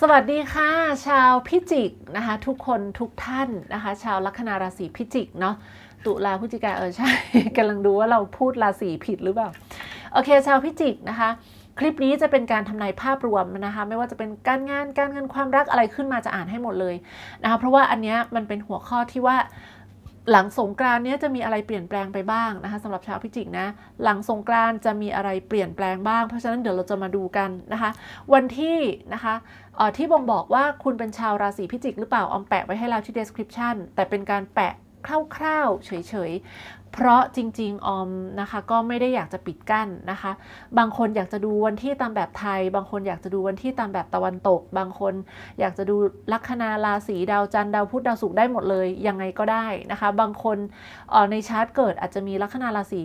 สวัสดีค่ะ ชาวพิจิกนะคะ ทุกคนทุกท่านนะคะ ชาวลัคนาราศีพิจิกเนาะตุลาพฤศจิกาเออใช่กำลังดูว่าเราพูดราศีผิดหรือเปล่าโอเค ชาวพิจิกนะคะ คลิปนี้จะเป็นการทำนายภาพรวมนะคะ ไม่ว่าจะเป็นการงานการเงินความรักอะไรขึ้นมาจะอ่านให้หมดเลยนะคะเพราะว่าอันเนี้ยมันเป็นหัวข้อที่ว่า หลังสงกรานเนี้ยจะมีอะไรเปลี่ยนแปลงไปบ้างนะคะสำหรับชาวพิจิกนะหลังสงกรานจะมีอะไรเปลี่ยนแปลงบ้าง เพราะฉะนั้นเดี๋ยวเราจะมาดูกันนะคะ วันที่นะคะที่บ่งบอกว่าคุณเป็นชาวราศีพิจิกหรือเปล่าออมแปะไว้ให้เราที่ description แต่เป็นการแปะคร่าวๆเฉยๆเพราะจริงๆ ออมนะคะก็ไม่ได้อยากจะปิดกั้นนะคะ บางคนอยากจะดูวันที่ตามแบบไทย บางคนอยากจะดูวันที่ตามแบบตะวันตก บางคนอยากจะดูลัคนาราศีดาวจันทร์ดาวพุธดาวศุกร์ได้หมดเลยยังไงก็ได้นะคะ บางคนออในชาร์ตเกิดอาจจะมีลัคนาราศี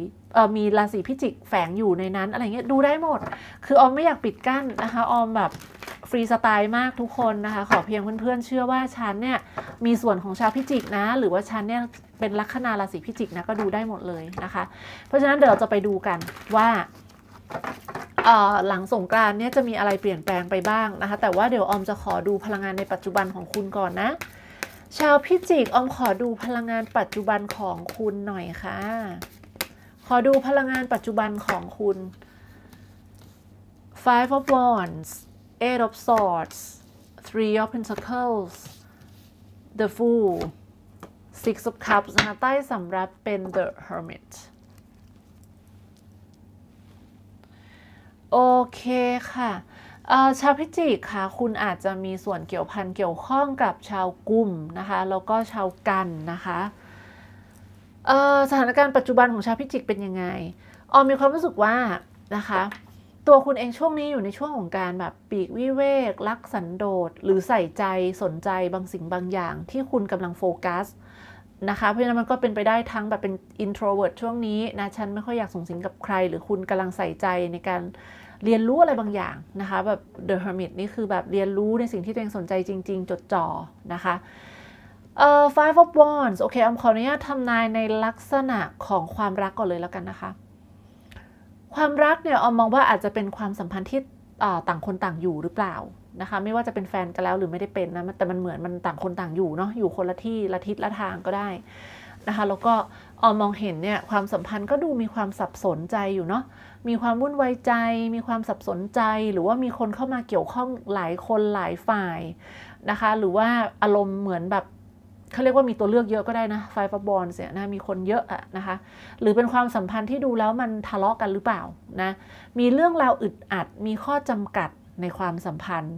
มีราศีพิจิกแฝงอยู่ในนั้นอะไรเงี้ยดูได้หมด คือออมไม่อยากปิดกั้นนะคะออมแบบ ฟรีสไตล์มากทุกคนนะคะ ขอเพียงเพื่อนๆเชื่อว่าฉันเนี่ยมีส่วนของชาวพิจิกนะ หรือว่าฉันเนี่ยเป็นลัคนาราศีพิจิกนะก็ดูได้หมดเลยนะคะ เพราะฉะนั้นเดี๋ยวเราจะไปดูกันว่าหลังสงกรานเนี่ยจะมีอะไรเปลี่ยนแปลงไปบ้างนะคะ แต่ว่าเดี๋ยวออมจะขอดูพลังงานในปัจจุบันของคุณก่อนนะ ชาวพิจิกออมขอดูพลังงานปัจจุบันของคุณหน่อยค่ะ ขอดูพลังงานปัจจุบันของคุณ Five of Wands Eight of Swords Three of Pentacles The Fool Six of Cups นะคะใต้สำรับเป็น The Hermit โอเคค่ะชาวพิจิกค่ะ คุณอาจจะมีส่วนเกี่ยวพันเกี่ยวข้องกับชาวกุมนะคะ แล้วก็ชาวกันนะคะสถานการณ์ปัจจุบันของชาวพิจิกเป็นยังไง ออมมีความรู้สึกว่านะคะ ตัวคุณเองช่วงนี้อยู่ในช่วงของการแบบปีกวิเวกรักสันโดษหรือใส่ใจสนใจบางสิ่งบางอย่างที่คุณกำลังโฟกัสนะคะ เพราะฉะนั้นมันก็เป็นไปได้ทั้งแบบเป็น introvert ช่วงนี้นะฉันไม่ค่อยอยากส่งสิงกับใคร หรือคุณกำลังใส่ใจในการเรียนรู้อะไรบางอย่างนะคะ แบบ the hermit นี่คือแบบเรียนรู้ในสิ่งที่ตัวเองสนใจจริง ๆ จดจ่อนะคะเอ่อ five of wands โอเคอมขออนุญาตทำนายในลักษณะของความรักก่อนเลยแล้วกันนะคะ ความรักเนี่ยออมมองว่าอาจจะเป็นความสัมพันธ์ที่ต่างคนต่างอยู่หรือเปล่านะคะ ไม่ว่าจะเป็นแฟนกันแล้วหรือไม่ได้เป็นนะแต่มันเหมือนมันต่างคนต่างอยู่เนาะอยู่คนละที่ละทิศละทางก็ได้นะคะแล้วก็ออมมองเห็นเนี่ยความสัมพันธ์ก็ดูมีความสับสนใจอยู่เนาะมีความวุ่นวายใจ มีความสับสนใจ หรือว่ามีคนเข้ามาเกี่ยวข้องหลายคนหลายฝ่ายนะคะ หรือว่าอารมณ์เหมือนแบบ เขาเรียกว่ามีตัวเลือกเยอะก็ได้นะไฟฟ้าบอลเนี่ยนะมีคนเยอะอะนะคะ หรือเป็นความสัมพันธ์ที่ดูแล้วมันทะเลาะกันหรือเปล่านะมีเรื่องราวอึดอัด มีข้อจำกัดในความสัมพันธ์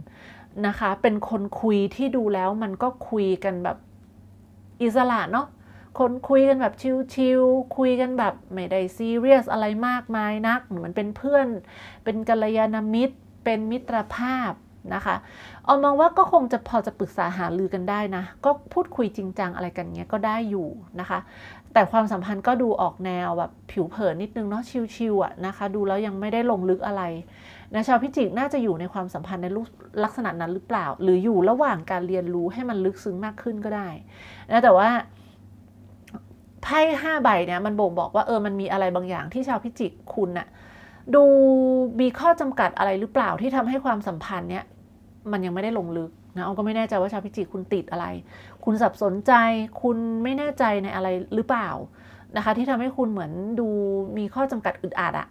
นะคะ เป็นคนคุยที่ดูแล้วมันก็คุยกันแบบอิสระเนาะคนคุยกันแบบชิลๆ คุยกันแบบไม่ได้ซีเรียสอะไรมากมายนัก เหมือนเป็นเพื่อน เป็นกัลยาณมิตร เป็นมิตรภาพ นะคะเอามองว่าก็คงจะพอจะปรึกษาหารือกันได้นะ ก็พูดคุยจริงจังอะไรกันเงี้ยก็ได้อยู่นะคะ แต่ความสัมพันธ์ก็ดูออกแนวแบบผิวเผินนิดนึงเนาะชิวๆอะนะคะ ดูแล้วยังไม่ได้ลงลึกอะไรนะชาวพิจิกน่าจะอยู่ในความสัมพันธ์ในลักษณะนั้นหรือเปล่า หรืออยู่ระหว่างการเรียนรู้ให้มันลึกซึ้งมากขึ้นก็ได้นะแต่ว่าไพ่ห้าใบเนี่ยมันบ่งบอกว่าเออมันมีอะไรบางอย่างที่ชาวพิจิกคุณน่ะดูมีข้อจำกัดอะไรหรือเปล่าที่ทำให้ความสัมพันธ์เนี้ย มันยังไม่ได้ลงลึกนะเอาก็ไม่แน่ใจว่าชาวพิจิกคุณติดอะไร คุณสับสนใจ คุณไม่แน่ใจในอะไรหรือเปล่านะคะ ที่ทำให้คุณเหมือนดูมีข้อจำกัดอึดอัดอะ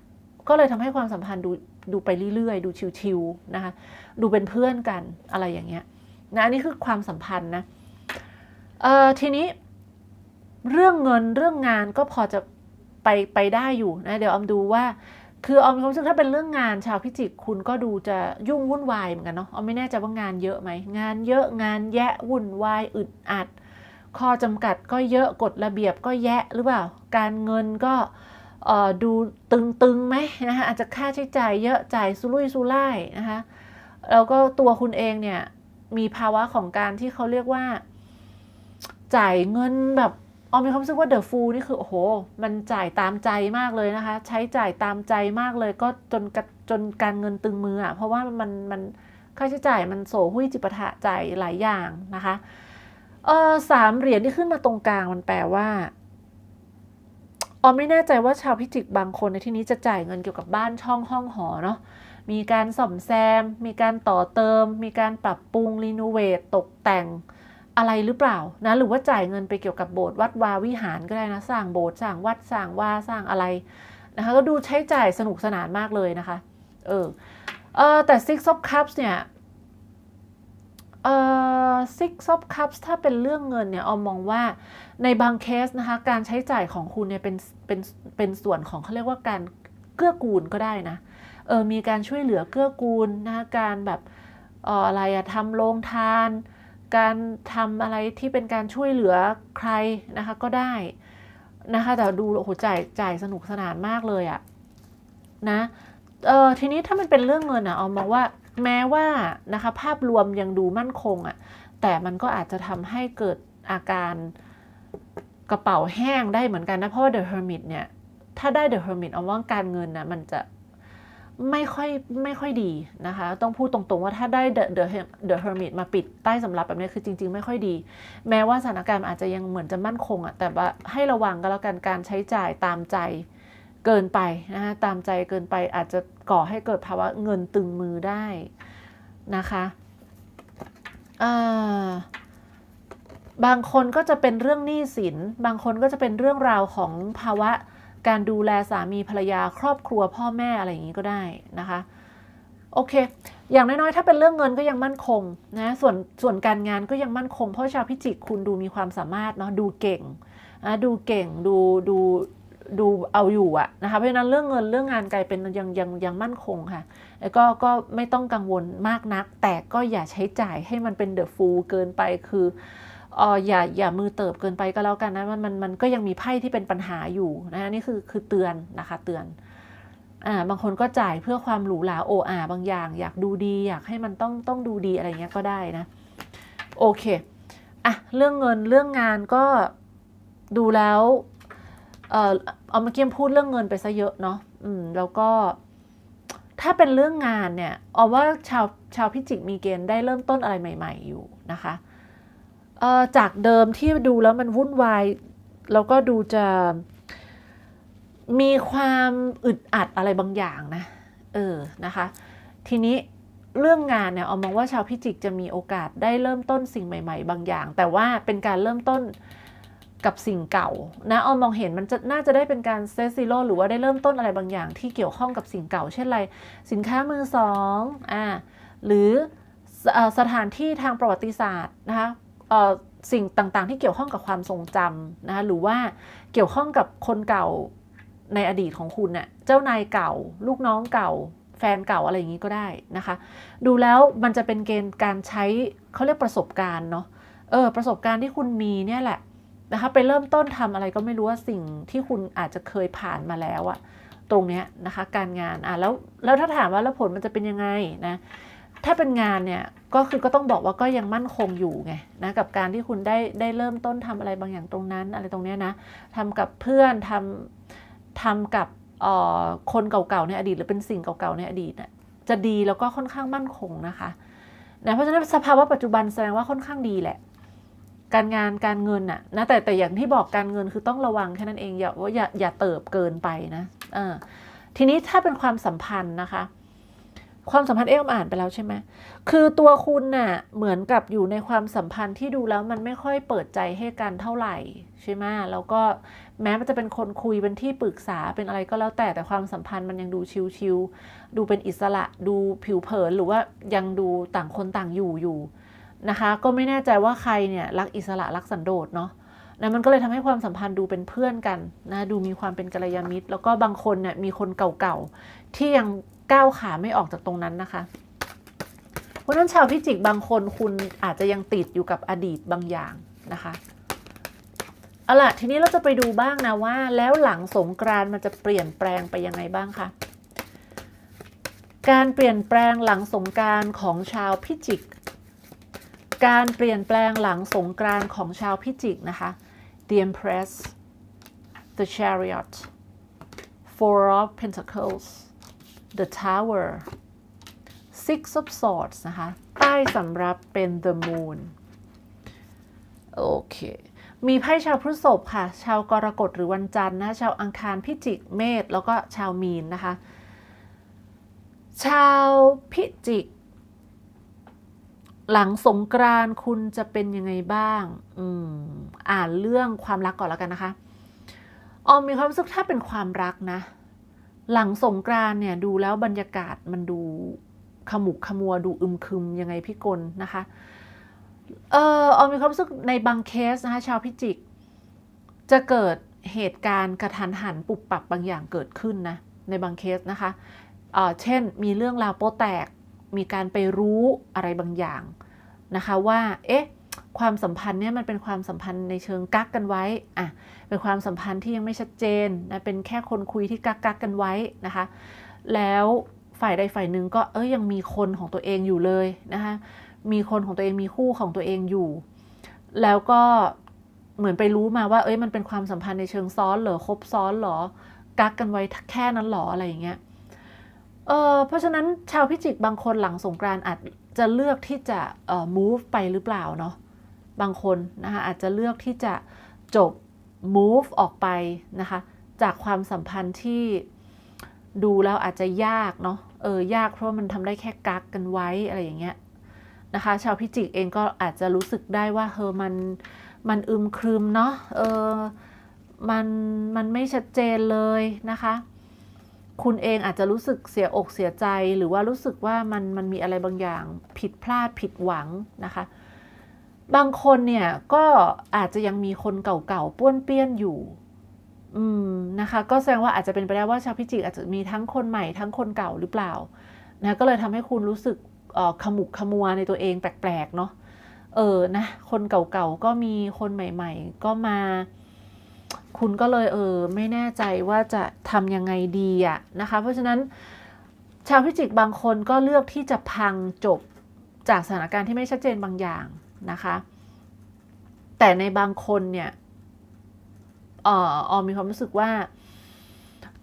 ก็เลยทำให้ความสัมพันธ์ดูดูไปเรื่อยๆ ดูชิวๆนะคะ ดูเป็นเพื่อนกันอะไรอย่างเงี้ยนะอันนี้คือความสัมพันธ์นะเอ่อทีนี้เรื่องเงินเรื่องงานก็พอจะไปไปได้อยู่นะเดี๋ยวออมดูว่า คือออมมีความรู้สึกถ้าเป็นเรื่องงานชาวพิจิกคุณก็ดูจะยุ่งวุ่นวายเหมือนกันเนาะออมไม่แน่ใจว่างานเยอะไหมงานเยอะงานแยะวุ่นวายอึดอัด ข้อจำกัดก็เยอะกฎระเบียบก็แยะหรือเปล่า การเงินก็ดูตึงๆไหมนะคะอาจจะค่าใช้จ่ายเยอะจ่ายสุรุ่ยสุร่ายนะคะแล้วก็ตัวคุณเองเนี่ยมีภาวะของการที่เขาเรียกว่า จ่ายเงินแบบ ออมมีความรู้สึกว่าเดอะฟูนี่คือโอ้โห มันจ่ายตามใจมากเลยนะคะ ใช้จ่ายตามใจมากเลย ก็จนจนการเงินตึงมืออะเพราะว่ามันมันค่าใช้จ่ายมันโสหุ้ยจิปะทะจ่ายหลายอย่างนะคะเออสามเหรียญที่ขึ้นมาตรงกลางมันแปลว่าออมไม่แน่ใจว่าชาวพิจิกบางคนในที่นี้จะจ่ายเงินเกี่ยวกับบ้านช่องห้องหอเนาะมีการซ่อมแซม มีการต่อเติม มีการปรับปรุงรีโนเวทตกแต่ง อะไรหรือเปล่านะหรือว่าจ่ายเงินไปเกี่ยวกับโบสถ์วัดวาวิหารก็ได้นะสร้างโบสถ์สร้างวัดสร้างว่าสร้างอะไรนะคะก็ดูใช้จ่ายสนุกสนานมากเลยนะคะเออเออแต่ Six of Cups เนี่ยเอ่อ Six of Cups ถ้าเป็นเรื่องเงินเนี่ยออมมองว่าในบางเคสนะคะการใช้จ่ายของคุณเนี่ยเป็นเป็นเป็นส่วนของเขาเรียกว่าการเกื้อกูลก็ได้นะเออมีการช่วยเหลือเกื้อกูลนะคะการแบบอออะไรอะทำโรงทาน การทำอะไรที่เป็นการช่วยเหลือใครนะคะก็ได้นะคะแต่ดูโอ้โหจ่ายจ่ายสนุกสนานมากเลยอะนะเออทีนี้ถ้ามันเป็นเรื่องเงินอะเอามองว่าแม้ว่านะคะภาพรวมยังดูมั่นคงอะแต่มันก็อาจจะทำให้เกิดอาการกระเป๋าแห้งได้เหมือนกันนะเพราะว่า The Hermit เนี่ยถ้าได้ The Hermit เอาว่าการเงินนะมันจะ ไม่ค่อยไม่ค่อยดีนะคะ ต้องพูดตรงๆว่าถ้าได้ The The The Hermit มาปิดใต้สำรับแบบนี้คือจริง ๆ ไม่ค่อยดี แม้ว่าสถานการณ์อาจจะยังเหมือนจะมั่นคงอะแต่ว่าให้ระวังก็แล้วกันการใช้จ่ายตามใจเกินไปนะคะตามใจเกินไปอาจจะก่อให้เกิดภาวะเงินตึงมือได้นะคะบางคนก็จะเป็นเรื่องหนี้สิน บางคนก็จะเป็นเรื่องราวของภาวะ การดูแลสามีภรรยาครอบครัวพ่อแม่อะไรอย่างนี้ก็ได้นะคะโอเค อย่างน้อยๆ ถ้าเป็นเรื่องเงินก็ยังมั่นคงนะ ส่วนส่วนการงานก็ยังมั่นคง เพราะชาวพิจิกคุณดูมีความสามารถเนาะ ดูเก่งนะดูเก่ง ดู ดู ดูเอาอยู่อะนะคะ เพราะฉะนั้นเรื่องเงินเรื่องงานกลายเป็นยังยังยังมั่นคงค่ะ แล้วก็ก็ไม่ต้องกังวลมากนัก แต่ก็อย่าใช้จ่ายให้มันเป็นเดอะฟูลเกินไป คือ เอออย่าอย่ามือเติบเกินไปก็แล้วกันนะมันมันมันก็ยังมีไพ่ที่เป็นปัญหาอยู่นะคะนี่คือคือเตือนนะคะเตือนอ่าบางคนก็จ่ายเพื่อความหรูหราโออาบางอย่าง อยากดูดีอยากให้มันต้องต้องดูดีอะไรเงี้ยก็ได้นะโอเคอะเรื่องเงินเรื่องงานก็ดูแล้วเออเอาเมื่อกี้พูดเรื่องเงินไปซะเยอะเนาะอืมแล้วก็ถ้าเป็นเรื่องงานเนี่ยเอาว่าชาวชาวพิจิกมีเกณฑ์ได้เริ่มต้นอะไรใหม่ ๆ อยู่นะคะ จากเดิมที่ดูแล้วมันวุ่นวาย แล้วก็ดูจะมีความอึดอัดอะไรบางอย่างนะ เออ นะคะ ทีนี้เรื่องงานเนี่ยเอามองว่าชาวพิจิกจะมีโอกาสได้เริ่มต้นสิ่งใหม่ ๆ บางอย่าง แต่ว่าเป็นการเริ่มต้นกับสิ่งเก่านะเอามองเห็นมันจะน่าจะได้เป็นการเซซิโลหรือว่าได้เริ่มต้นอะไรบางอย่าง ที่เกี่ยวข้องกับสิ่งเก่า เช่นอะไร สินค้ามือสองอ่าหรือสถานที่ทางประวัติศาสตร์นะคะ สิ่งต่างๆ ที่เกี่ยวข้องกับความทรงจำนะคะหรือว่าเกี่ยวข้องกับคนเก่าในอดีตของคุณเนี่ยเจ้านายเก่า ลูกน้องเก่า แฟนเก่าอะไรอย่างนี้ก็ได้นะคะ ดูแล้วมันจะเป็นเกณฑ์การใช้เขาเรียกประสบการณ์เนาะเออประสบการณ์ที่คุณมีเนี่ยแหละนะคะไปเริ่มต้นทำอะไรก็ไม่รู้ว่าสิ่งที่คุณอาจจะเคยผ่านมาแล้วอะตรงเนี้ยนะคะการงานอะแล้วแล้วถ้าถามว่าแล้วผลมันจะเป็นยังไงนะ ถ้าเป็นงานเนี่ยก็คือก็ต้องบอกว่าก็ยังมั่นคงอยู่ไงนะกับการที่คุณได้ได้เริ่มต้นทำอะไรบางอย่างตรงนั้น อะไรตรงเนี้ยนะทำกับเพื่อนทำทำกับเอ่อคนเก่าๆในอดีต หรือเป็นสิ่งเก่าๆในอดีตน่ะจะดีแล้วก็ค่อนข้างมั่นคงนะคะนะเพราะฉะนั้นสภาวะปัจจุบันแสดงว่าค่อนข้างดีแหละ การงานการเงินน่ะนะแต่แต่อย่างที่บอกการเงินคือต้องระวังแค่นั้นเองอย่าว่าอย่าอย่าเติบเกินไปนะเออทีนี้ถ้าเป็นความสัมพันธ์นะคะ ความสัมพันธ์เอ๊ะอ่านไปแล้วใช่ไหมคือตัวคุณน่ะเหมือนกับอยู่ในความสัมพันธ์ที่ดูแล้วมันไม่ค่อยเปิดใจให้กันเท่าไหร่ใช่ไหมแล้วก็แม้มันจะเป็นคนคุยเป็นที่ปรึกษาเป็นอะไรก็แล้วแต่แต่ความสัมพันธ์มันยังดูชิวๆดูเป็นอิสระดูผิวเผินหรือว่ายังดูต่างคนต่างอยู่อยู่นะคะ ก็ไม่แน่ใจว่าใครเนี่ยรักอิสระรักสันโดษเนาะนะมันก็เลยทำให้ความสัมพันธ์ดูเป็นเพื่อนกันนะดูมีความเป็นกัลยาณมิตร แล้วก็บางคนเนี่ยมีคนเก่าๆที่ยัง ก้าวขาไม่ออกจากตรงนั้นนะคะ เพราะฉะนั้นชาวพิจิกบางคนคุณอาจจะยังติดอยู่กับอดีตบางอย่างนะคะเอาล่ะทีนี้เราจะไปดูบ้างนะว่า แล้วหลังสงกรานมันจะเปลี่ยนแปลงไปยังไงบ้างคะการเปลี่ยนแปลงหลังสงกรานของชาวพิจิก การเปลี่ยนแปลงหลังสงกรานของชาวพิจิกนะคะ The Empress The Chariot Four of Pentacles The Tower Six of Swords นะคะ ใต้สำรับเป็น The Moon โอเค มีไพ่ชาวพฤษภค่ะ ชาวกรกฎหรือวันจันทร์นะ ชาวอังคารพิจิก เมษ แล้วก็ชาวมีนนะคะ ชาวพิจิก หลังสงกรานคุณจะเป็นยังไงบ้าง อืม อ่านเรื่องความรักก่อนแล้วกันนะคะ ออมมีความรู้สึกถ้าเป็นความรักนะ หลังสงกรานเนี่ยดูแล้วบรรยากาศมันดูขมุกขมัวดูอึมครึมยังไงพี่กลนะคะ เออออมมีความรู้สึกในบางเคสนะคะชาวพิจิก จะเกิดเหตุการณ์กระทันหันปุบปับบางอย่างเกิดขึ้นนะในบางเคสนะคะเออเช่น มีเรื่องราวโป๊แตก มีการไปรู้อะไรบางอย่างนะคะว่า เอ๊ะ ความสัมพันธ์เนี่ยมันเป็นความสัมพันธ์ในเชิงกักกันไว้อะเป็นความสัมพันธ์ที่ยังไม่ชัดเจนนะเป็นแค่คนคุยที่กักกักกันไว้นะคะ แล้วฝ่ายใดฝ่ายหนึ่งก็เอ้ยยังมีคนของตัวเองอยู่เลยนะคะมีคนของตัวเองมีคู่ของตัวเองอยู่ แล้วก็เหมือนไปรู้มาว่า เอ้ยมันเป็นความสัมพันธ์ในเชิงซ้อนเหรอคบซ้อนเหรอ กักกันไว้แค่นั้นเหรออะไรอย่างเงี้ยเออเพราะฉะนั้นชาวพิจิกบางคนหลังสงกรานอาจจะเลือกที่จะเอ่อ move ไปหรือเปล่าเนาะ บางคนนะคะอาจจะเลือกที่จะจบ move ออกไปนะคะจากความสัมพันธ์ที่ดูแล้วอาจจะยากเนาะเออยากเพราะมันทำได้แค่กักกันไว้อะไรอย่างเงี้ยนะคะชาวพิจิกเองก็อาจจะรู้สึกได้ว่าเฮอมันมันอึมครึมเนาะเออมันมันไม่ชัดเจนเลยนะคะ คุณเองอาจจะรู้สึกเสียอกเสียใจหรือว่ารู้สึกว่ามันมันมีอะไรบางอย่างผิดพลาดผิดหวังนะคะ บางคนเนี่ยก็อาจจะยังมีคนเก่าๆป้วนเปี้ยนอยู่ อืมนะคะ ก็แสดงว่าอาจจะเป็นไปได้ว่าชาวพิจิกอาจจะมีทั้งคนใหม่ทั้งคนเก่าหรือเปล่านะก็เลยทำให้คุณรู้สึกขมุกขมัวในตัวเองแปลกๆเนาะเออนะคนเก่าๆก็มีคนใหม่ ๆ ก็มา คุณก็เลยเออไม่แน่ใจว่าจะทำยังไงดีอะนะคะ เพราะฉะนั้นชาวพิจิกบางคนก็เลือกที่จะพังจบจากสถานการณ์ที่ไม่ชัดเจนบางอย่าง นะคะ แต่ในบางคนเนี่ยออออมมีความรู้สึกว่า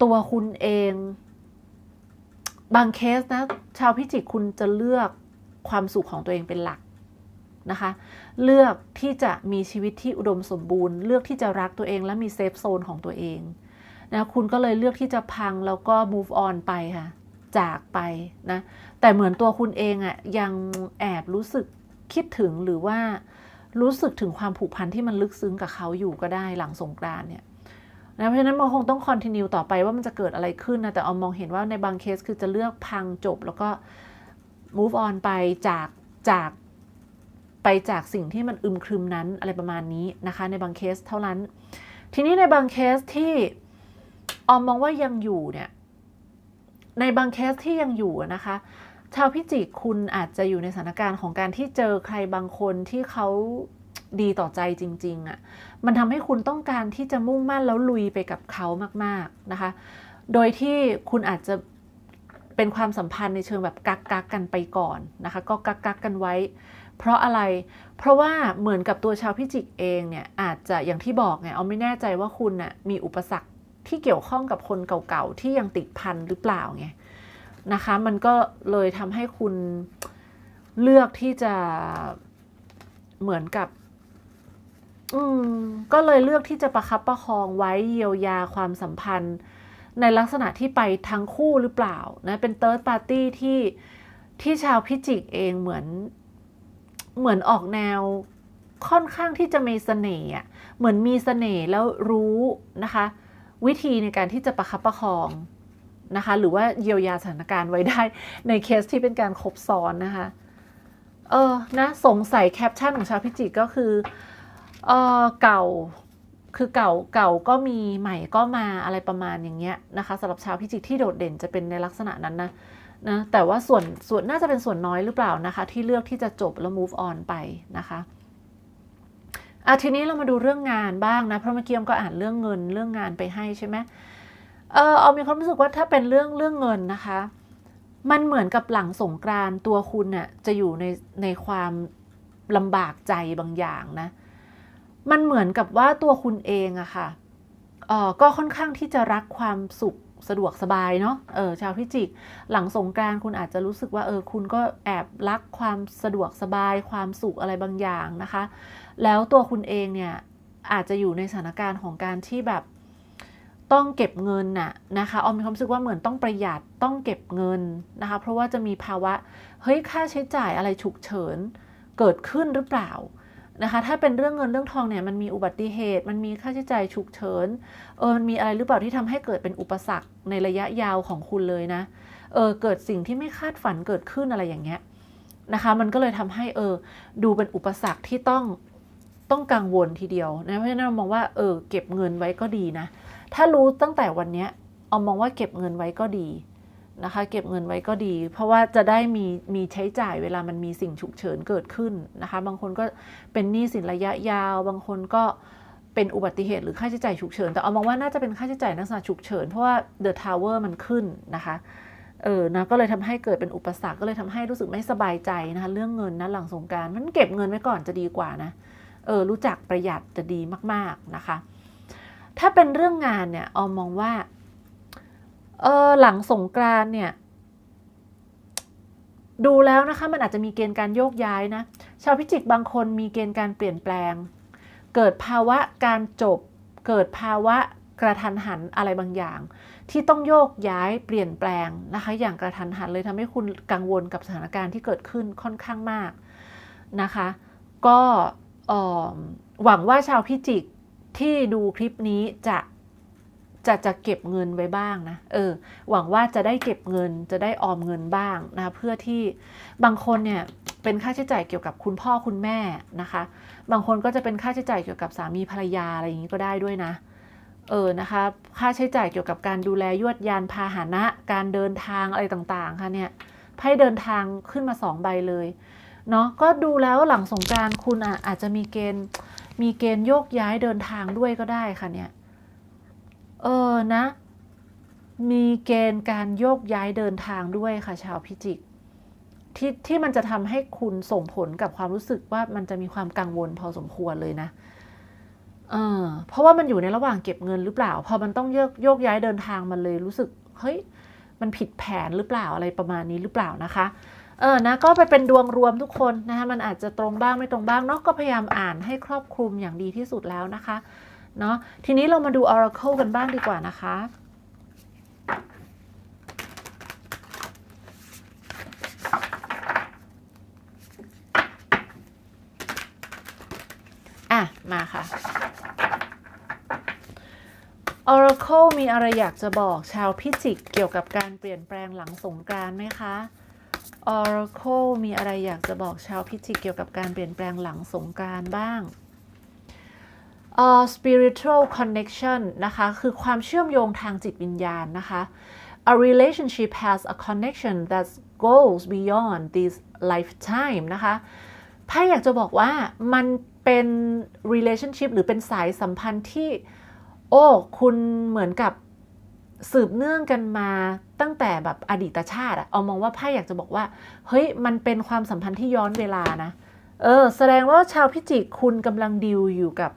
ตัวคุณเอง บางเคสนะ ชาวพิจิกคุณจะเลือกความสุขของตัวเองเป็นหลักนะคะ เลือกที่จะมีชีวิตที่อุดมสมบูรณ์ เลือกที่จะรักตัวเองและมีเซฟโซนของตัวเองนะคุณก็เลยเลือกที่จะพังแล้วก็ move on ไปค่ะ จากไปนะ แต่เหมือนตัวคุณเองอะ่ะยังแอบรู้สึก คิดถึงหรือว่ารู้สึกถึงความผูกพันที่มันลึกซึ้งกับเขาอยู่ก็ได้หลังสงกรานเนี่ยนะเพราะฉะนั้นมันคงต้อง continue ต่อไปว่ามันจะเกิดอะไรขึ้นนะ แต่ออมมองเห็นว่าในบางเคสคือจะเลือกพังจบ แล้วก็ move on ไปจากจากไปจากสิ่งที่มันอึมครึมนั้นอะไรประมาณนี้นะคะ ในบางเคสเท่านั้น ทีนี้ในบางเคสที่ออมมองว่ายังอยู่เนี่ยในบางเคสที่ยังอยู่นะคะ ชาวพิจิกคุณอาจจะอยู่ในสถานการณ์ของการที่เจอใครบางคนที่เขาดีต่อใจจริงๆอะ่ะ มันทำให้คุณต้องการที่จะมุ่งมั่นแล้วลุยไปกับเขามากๆนะคะ โดยที่คุณอาจจะเป็นความสัมพันธ์ในเชิงแบบกักกักกันไปก่อนนะคะ ก็กักกักกันไว้ เพราะอะไร เพราะว่าเหมือนกับตัวชาวพิจิกเองเนี่ยอาจจะอย่างที่บอกไงเอาไม่แน่ใจว่าคุณน่ะมีอุปสรรคที่เกี่ยวข้องกับคนเก่าๆที่ยังติดพันหรือเปล่าไง นะคะ มันก็เลยทำให้คุณเลือกที่จะเหมือนกับ อืม ก็เลยเลือกที่จะประคับประคองไว้เยียวยาความสัมพันธ์ ในลักษณะที่ไปทั้งคู่หรือเปล่านะ เป็นเติร์ดปาร์ตี้ที่ที่ชาวพิจิกเองเหมือน เหมือนออกแนวค่อนข้างที่จะมีเสน่ห์เหมือนมีเสน่ห์แล้วรู้นะคะ วิธีในการที่จะประคับประคอง นะคะหรือว่าเยียวยาสถานการณ์ไว้ได้ในเคสที่เป็นการครบซ้อนนะคะเออนะสงสัยแคปชั่นของชาวพิจิกก็คือเออเก่าคือเก่าเก่าก็มีใหม่ก็มาอะไรประมาณอย่างเงี้ยนะคะสำหรับชาวพิจิกที่โดดเด่นจะเป็นในลักษณะนั้นนะนะแต่ว่าส่วนส่วนน่าจะเป็นส่วนน้อยหรือเปล่านะคะ ที่เลือกที่จะจบแล้ว move on ไปนะคะอะทีนี้เรามาดูเรื่องงานบ้างนะเพราะเมื่อกี้อมก็อ่านเรื่องเงินเรื่องงานไปให้ใช่ไหม เออเอามีความรู้สึกว่าถ้าเป็นเรื่องเรื่องเงินนะคะ มันเหมือนกับหลังสงกรานตัวคุณน่ะจะอยู่ในในความลำบากใจบางอย่างนะ มันเหมือนกับว่าตัวคุณเองอะค่ะเออก็ค่อนข้างที่จะรักความสุขสะดวกสบายเนาะ เออ ชาวพิจิก หลังสงกรานต์คุณอาจจะรู้สึกว่า เออ คุณก็แอบรักความสะดวกสบาย ความสุขอะไรบางอย่างนะคะ แล้วตัวคุณเองเนี่ยอาจจะอยู่ในสถานการณ์ของการที่แบบ ต้องเก็บเงินน่ะนะคะออมมีความรู้สึกว่าเหมือนต้องประหยัดต้องเก็บเงินนะคะ เพราะว่าจะมีภาวะเฮ้ยค่าใช้จ่ายอะไรฉุกเฉินเกิดขึ้นหรือเปล่านะคะ ถ้าเป็นเรื่องเงินเรื่องทองเนี่ยมันมีอุบัติเหตุ มันมีค่าใช้จ่ายฉุกเฉินเออมันมีอะไรหรือเปล่าที่ทำให้เกิดเป็นอุปสรรคในระยะยาวของคุณเลยนะเออเกิดสิ่งที่ไม่คาดฝันเกิดขึ้นอะไรอย่างเงี้ยนะคะมันก็เลยทำให้เออดูเป็นอุปสรรคที่ต้องต้องกังวลทีเดียวนะเพราะฉะนั้นมองว่าเออเก็บเงินไว้ก็ดีนะ ถ้ารู้ตั้งแต่วันนี้เอามองว่าเก็บเงินไว้ก็ดีนะคะ เก็บเงินไว้ก็ดี เพราะว่าจะได้มีมีใช้จ่ายเวลามันมีสิ่งฉุกเฉินเกิดขึ้นนะคะ บางคนก็เป็นหนี้สินระยะยาว บางคนก็เป็นอุบัติเหตุหรือค่าใช้จ่ายฉุกเฉิน แต่เอามองว่าน่าจะเป็นค่าใช้จ่ายลักษณะฉุกเฉิน เพราะว่า The Tower มันขึ้นนะคะเออนะก็เลยทำให้เกิดเป็นอุปสรรคก็เลยทำให้รู้สึกไม่สบายใจนะคะเรื่องเงินนะหลังสงกรารมันเก็บเงินไว้ก่อนจะดีกว่านะเออรู้จักประหยัดจะดีมากๆนะคะ ถ้าเป็นเรื่องงานเนี่ยออมมองว่าเออหลังสงกรานเนี่ย ดูแล้วนะคะ มันอาจจะมีเกณฑ์การโยกย้ายนะ ชาวพิจิกบางคนมีเกณฑ์การเปลี่ยนแปลง เกิดภาวะการจบ เกิดภาวะกระทันหันอะไรบางอย่าง ที่ต้องโยกย้ายเปลี่ยนแปลงนะคะ อย่างกระทันหันเลยทำให้คุณกังวลกับสถานการณ์ที่เกิดขึ้นค่อนข้างมากนะคะ ก็หวังว่าชาวพิจิก ที่ดูคลิปนี้จะจะจะเก็บเงินไว้บ้างนะ เออ หวังว่าจะได้เก็บเงินจะได้ออมเงินบ้างนะ เพื่อที่บางคนเนี่ยเป็นค่าใช้จ่ายเกี่ยวกับคุณพ่อคุณแม่นะคะ บางคนก็จะเป็นค่าใช้จ่ายเกี่ยวกับสามีภรรยาอะไรอย่างนี้ก็ได้ด้วยนะ เออ นะคะ ค่าใช้จ่ายเกี่ยวกับการดูแลยวดยานพาหนะ การเดินทางอะไรต่างๆ ค่ะเนี่ยไพ่เดินทางขึ้นมาสองใบเลย เนาะ ก็ดูแล้วหลังสงการคุณอะอาจจะมีเกณฑ์ มีเกณฑ์โยกย้ายเดินทางด้วยก็ได้ค่ะเนี่ย เออนะ มีเกณฑ์การโยกย้ายเดินทางด้วยค่ะ ชาวพิจิกที่ที่มันจะทำให้คุณส่งผลกับความรู้สึกว่ามันจะมีความกังวลพอสมควรเลยนะเออเพราะว่ามันอยู่ในระหว่างเก็บเงินหรือเปล่า พอมันต้องโยกโยกย้ายเดินทางมันเลยรู้สึก เฮ้ย มันผิดแผนหรือเปล่าอะไรประมาณนี้หรือเปล่านะคะ เออนะก็ไปเป็นดวงรวมทุกคนนะคะมันอาจจะตรงบ้างไม่ตรงบ้างเนาะก็พยายามอ่านให้ครอบคลุมอย่างดีที่สุดแล้วนะคะเนาะทีนี้เรามาดู Oracle กันบ้างดีกว่านะคะ อะ มาค่ะ Oracle มีอะไรอยากจะบอกชาวพิจิกเกี่ยวกับการเปลี่ยนแปลงหลังสงกรานไหมคะ Oracle มีอะไรอยากจะบอกชาวพิจิกเกี่ยวกับการเปลี่ยนแปลงหลังสงกานต์บ้าง uh, spiritual connection นะคะ คือความเชื่อมโยงทางจิตวิญญาณนะคะ a relationship has a connection that goes beyond this lifetime นะคะไพ่อยากจะบอกว่ามันเป็น relationship หรือเป็นสายสัมพันธ์ที่ โอ้ คุณเหมือนกับสืบเนื่องกันมา ตั้งแต่แบบอดีตชาติอะเอามองว่าไพ่อยากจะบอกว่า เฮ้ยมันเป็นความสัมพันธ์ที่ย้อนเวลานะเออแสดงว่าชาวพิจิกคุณกำลังดิวอยู่กับ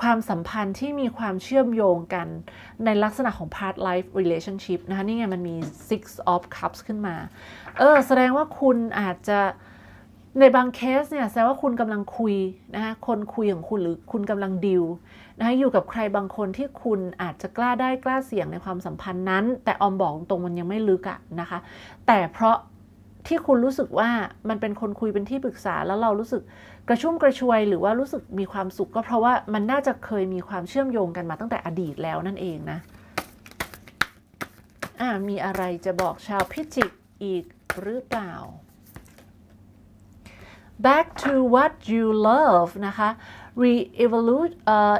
ความสัมพันธ์ที่มีความเชื่อมโยงกันในลักษณะของ part life relationship นะคะนี่ไงมันมี six of cups ขึ้นมา เออ แสดงว่าคุณอาจจะในบางเคสเนี่ยแสดงว่าคุณกำลังคุยนะคะคนคุยของคุณหรือคุณกำลังดิว นะคะอยู่กับใครบางคนที่คุณอาจจะกล้าได้กล้าเสี่ยงในความสัมพันธ์นั้น แต่ออมบอกตรงมันยังไม่ลึกอะนะคะ แต่เพราะที่คุณรู้สึกว่ามันเป็นคนคุยเป็นที่ปรึกษาแล้วเรารู้สึกกระชุ่มกระชวยหรือว่ารู้สึกมีความสุขก็เพราะว่ามันน่าจะเคยมีความเชื่อมโยงกันมาตั้งแต่อดีตแล้วนั่นเองนะอ่ามีอะไรจะบอกชาวพิจิกอีกหรือเปล่า back to what you love นะคะ re-evaluate uh,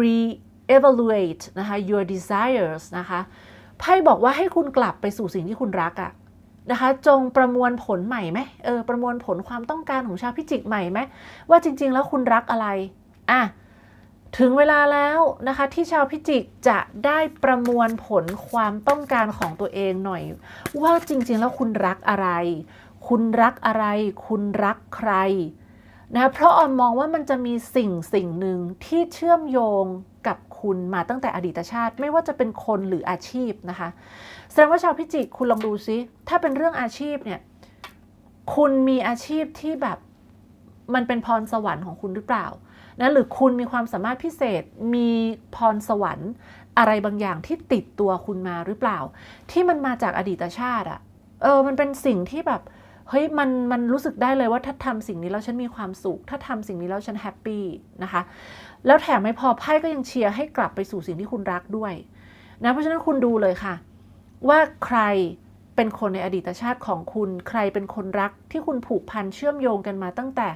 re-evaluate นะคะ your desires นะคะไพ่บอกว่าให้คุณกลับไปสู่สิ่งที่คุณรักอะนะคะ จงประมวลผลใหม่ไหมเออประมวลผลความต้องการของชาวพิจิกใหม่ไหมว่าจริง ๆ แล้วคุณรักอะไรอะถึงเวลาแล้วนะคะที่ชาวพิจิกจะได้ประมวลผลความต้องการของตัวเองหน่อย ว่าจริง ๆ แล้วคุณรักอะไร คุณรักอะไร คุณรักใคร นะเพราะออมมองว่ามันจะมีสิ่งสิ่งหนึ่งที่เชื่อมโยงกับคุณมาตั้งแต่อดีตชาติ ไม่ว่าจะเป็นคนหรืออาชีพนะคะแสดงว่าชาวพิจิกคุณลองดูซิถ้าเป็นเรื่องอาชีพเนี่ยคุณมีอาชีพที่แบบมันเป็นพรสวรรค์ของคุณหรือเปล่านะหรือคุณมีความสามารถพิเศษมีพรสวรรค์ อะไรบางอย่างที่ติดตัวคุณมาหรือเปล่า ที่มันมาจากอดีตชาติอะเออมันเป็นสิ่งที่แบบ เฮ้ยมันมันรู้สึกได้เลยว่าถ้าทำสิ่งนี้แล้วฉันมีความสุข ถ้าทำสิ่งนี้แล้วฉันแฮปปี้นะคะ แล้วแถมไม่พอไพ่ก็ยังเชียร์ให้กลับไปสู่สิ่งที่คุณรักด้วยนะเพราะฉะนั้นคุณดูเลยค่ะ ว่าใครเป็นคนในอดีตชาติของคุณ ใครเป็นคนรักที่คุณผูกพันเชื่อมโยงกันมาตั้งแต่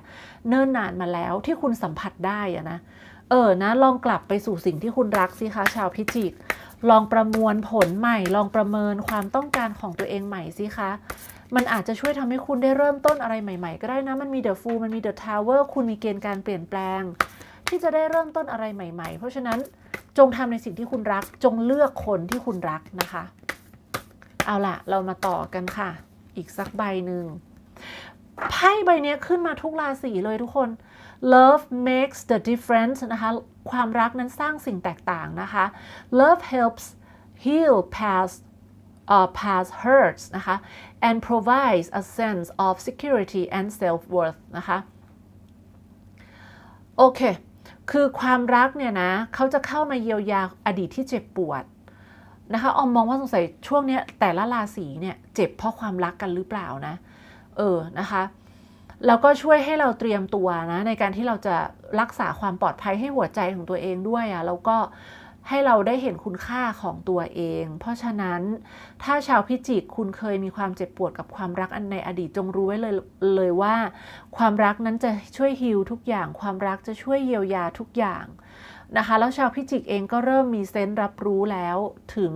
เนิ่นนานมาแล้วที่คุณสัมผัสได้อะนะเออนะลองกลับไปสู่สิ่งที่คุณรักสิคะชาวพิจิก ลองประมวลผลใหม่ ลองประเมินความต้องการของตัวเองใหม่สิคะ มันอาจจะช่วยทำให้คุณได้เริ่มต้นอะไรใหม่ๆ ก็ได้นะ มันมีเดอะฟูมันมีเดอะทาวเวอร์คุณมีเกณฑ์การเปลี่ยนแปลง ที่จะได้เริ่มต้นอะไรใหม่ ๆ เพราะฉะนั้นจงทำในสิ่งที่คุณรัก จงเลือกคนที่คุณรักนะคะ เอาล่ะเรามาต่อกันค่ะ อีกสักใบหนึ่งไพ่ใบนี้ขึ้นมาทุกราศีเลยทุกคน love makes the difference นะคะ ความรักนั้นสร้างสิ่งแตกต่างนะคะ love helps heal past past hurts นะคะ and provides a sense of security and self-worth นะคะโอเค คือความรักเนี่ยนะเขาจะเข้ามาเยียวยาอดีตที่เจ็บปวดนะคะออมมองว่าสงสัยช่วงเนี้ยแต่ละราศีเนี่ยเจ็บเพราะความรักกันหรือเปล่านะ เออนะคะแล้วก็ช่วยให้เราเตรียมตัวนะในการที่เราจะรักษาความปลอดภัยให้หัวใจของตัวเองด้วยอะ่ะแล้วก็ ให้เราได้เห็นคุณค่าของตัวเอง เพราะฉะนั้นถ้าชาวพิจิกคุณเคยมีความเจ็บปวดกับความรักอันในอดีตจงรู้ไว้เลยเลยว่า ความรักนั้นจะช่วยฮิลทุกอย่าง ความรักจะช่วยเยียวยาทุกอย่างนะคะแล้วชาวพิจิกเองก็เริ่มมีเซนต์รับรู้แล้ว ถึง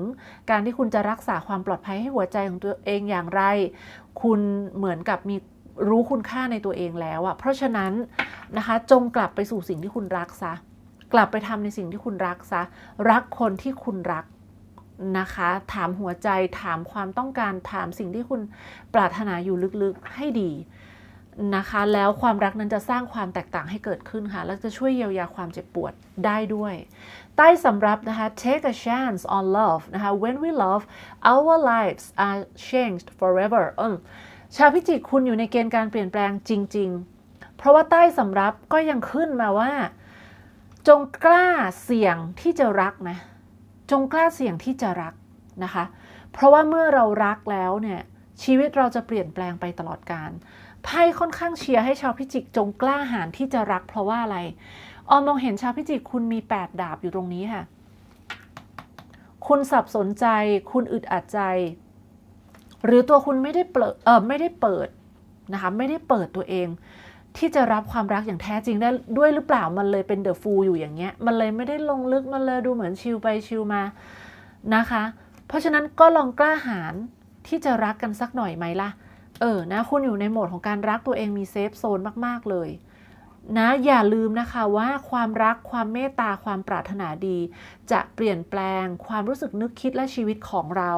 การที่คุณจะรักษาความปลอดภัยให้หัวใจของตัวเองอย่างไร คุณเหมือนกับมีรู้คุณค่าในตัวเองแล้วอะเพราะฉะนั้นนะคะจงกลับไปสู่สิ่งที่คุณรักซะ กลับไปทำในสิ่งที่คุณรักซะ รักคนที่คุณรักนะคะ ถามหัวใจ ถามความต้องการ ถามสิ่งที่คุณปรารถนาอยู่ลึกๆให้ดีนะคะ แล้วความรักนั้นจะสร้างความแตกต่างให้เกิดขึ้นค่ะ แล้วจะช่วยเยียวยาความเจ็บปวดได้ด้วย ใต้สำรับนะคะ take a chance on love นะคะ when we love our lives are changed forever ชาวพิจิกคุณอยู่ในเกณฑ์การเปลี่ยนแปลงจริง ๆ เพราะว่าใต้สำรับก็ยังขึ้นมาว่า จงกล้าเสี่ยงที่จะรักนะ จงกล้าเสี่ยงที่จะรักนะคะ เพราะว่าเมื่อเรารักแล้วเนี่ยชีวิตเราจะเปลี่ยนแปลงไปตลอดกาลไพ่ค่อนข้างเชียร์ให้ชาวพิจิกจงกล้าหาญที่จะรัก เพราะว่าอะไรออมมองเห็นชาวพิจิกคุณมี 8 ดาบอยู่ตรงนี้ค่ะ คุณสับสนใจ คุณอึดอัดใจ หรือตัวคุณไม่ได้เปิดเออไม่ได้เปิดนะคะไม่ได้เปิดตัวเอง ที่จะรับความรักอย่างแท้จริงได้ด้วยหรือเปล่ามันเลยเป็นเดอะฟูลอยู่อย่างเงี้ย มันเลยไม่ได้ลงลึกมันเลยดูเหมือนชิลไปชิลมานะคะ เพราะฉะนั้นก็ลองกล้าหาญที่จะรักกันสักหน่อยไหมล่ะ เออนะคุณอยู่ในโหมดของการรักตัวเองมีเซฟโซนมาก ๆ เลยนะอย่าลืมนะคะว่าความรักความเมตตาความปรารถนาดี จะเปลี่ยนแปลงความรู้สึกนึกคิดและชีวิตของเรา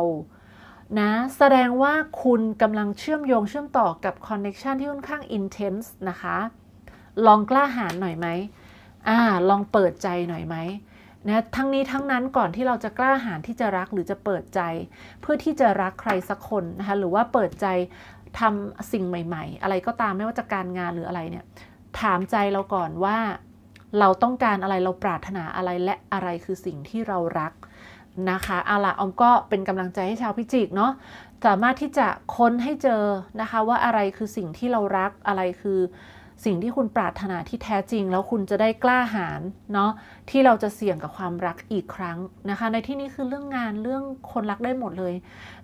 นะแสดงว่าคุณกำลังเชื่อมโยงเชื่อมต่อกับคอนเน็ชันที่ค่อนข้างอินเทนส์นะคะ ลองกล้าหาญหน่อยไหมอ่าลองเปิดใจหน่อยไหมนะทั้งนี้ทั้งนั้นก่อนที่เราจะกล้าหาญที่จะรักหรือจะเปิดใจ เพื่อที่จะรักใครสักคนนะคะหรือว่าเปิดใจทำสิ่งใหม่ ๆ อะไรก็ตามไม่ว่าจะการงานหรืออะไรเนี่ยถามใจเราก่อนว่าเราต้องการอะไรเราปรารถนาอะไรและอะไรคือสิ่งที่เรารัก นะคะเอาละออมก็เป็นกำลังใจให้ชาวพิจิกเนาะสามารถที่จะค้นให้เจอนะคะว่าอะไรคือสิ่งที่เรารักอะไรคือสิ่งที่คุณปรารถนาที่แท้จริง แล้วคุณจะได้กล้าหาญเนาะที่เราจะเสี่ยงกับความรักอีกครั้งนะคะ ในที่นี้คือเรื่องงานเรื่องคนรักได้หมดเลย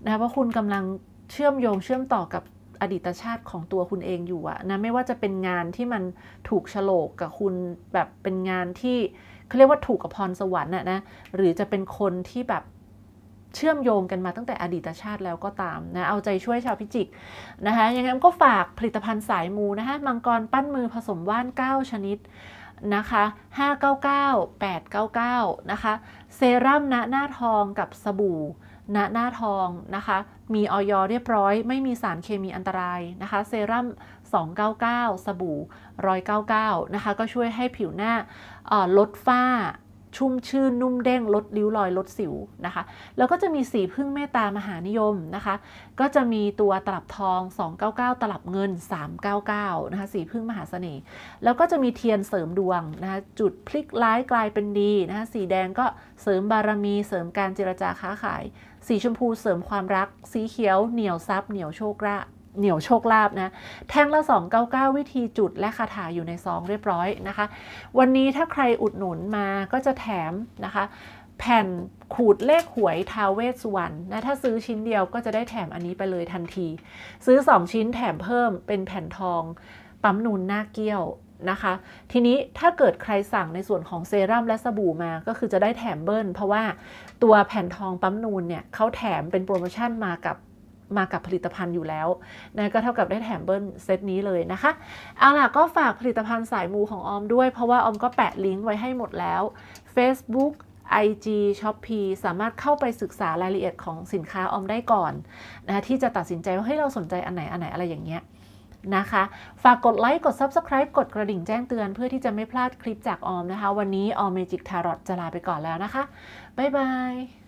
นะเพราะคุณกำลังเชื่อมโยงเชื่อมต่อกับอดีตชาติของตัวคุณเองอยู่อะนะไม่ว่าจะเป็นงานที่มันถูกฉลกกับคุณแบบเป็นงานที่ เขาเรียกว่าถูกกับพรสวรรค์อะนะหรือจะเป็นคนที่แบบเชื่อมโยงกันมาตั้งแต่อดีตชาติแล้วก็ตามนะเอาใจช่วยชาวพิจิกนะคะยังไงก็ฝากผลิตภัณฑ์สายมูนะคะมังกรปั้นมือผสมว่าน 9 ชนิดนะคะ599 899นะคะเซรั่มณหน้าทองกับสบู่ณหน้าทองนะคะมีออยเรียบร้อย ไม่มีสารเคมีอันตรายนะคะเซรั่ม 299 สบู่ 199 นะคะ ก็ช่วยให้ผิวหน้าลดฝ้าชุ่มชื่นนุ่มเด้งลดริ้วรอยลดสิวนะคะ แล้วก็จะมีสีพึ่งเมตตามหานิยมนะคะ ก็จะมีตัวตลับทอง 299 ตลับเงิน 399 นะคะ สีพึ่งมหาเสน่ห์ แล้วก็จะมีเทียนเสริมดวงนะคะ จุดพลิกร้ายกลายเป็นดีนะคะ สีแดงก็เสริมบารมี เสริมการเจรจาค้าขาย สีชมพูเสริมความรัก สีเขียวเหนียวทรัพย์เหนียวโชคลา เหนียวโชคลาภนะ แท่งละ 299 วิธีจุดและคาถาอยู่ในซองเรียบร้อยนะคะ วันนี้ถ้าใครอุดหนุนมาก็จะแถมนะคะ แผ่นขูดเลขหวยทาวเวสสุวรรณนะถ้าซื้อชิ้นเดียวก็จะได้แถมอันนี้ไปเลยทันที ซื้อ 2 ชิ้นแถมเพิ่มเป็นแผ่นทอง ปั๊มนูนหน้าเกี้ยวนะคะ ทีนี้ถ้าเกิดใครสั่งในส่วนของเซรั่มและสบู่มาก็คือจะได้แถมเบิ้ลเพราะว่าตัวแผ่นทองปั๊มนูนเนี่ยเขาแถมเป็นโปรโมชั่นมากับ มากับผลิตภัณฑ์อยู่แล้วนะก็เท่ากับได้แถมเบิ้ลเซตนี้เลยนะคะ เอาล่ะก็ฝากผลิตภัณฑ์สายมูของออมด้วย เพราะว่าออมก็แปะลิงก์ไว้ให้หมดแล้ว Facebook IG Shopee สามารถเข้าไปศึกษารายละเอียดของสินค้าออมได้ก่อนนะที่จะตัดสินใจว่าเฮ้เราสนใจอันไหนอันไหนอะไรอย่างเงี้ยนะคะ ฝากกดไลค์ กด Subscribe กดกระดิ่งแจ้งเตือนเพื่อที่จะไม่พลาดคลิปจากออมนะคะ วันนี้ออมเมจิกทารอตจะลาไปก่อนแล้วนะคะ บ๊ายบาย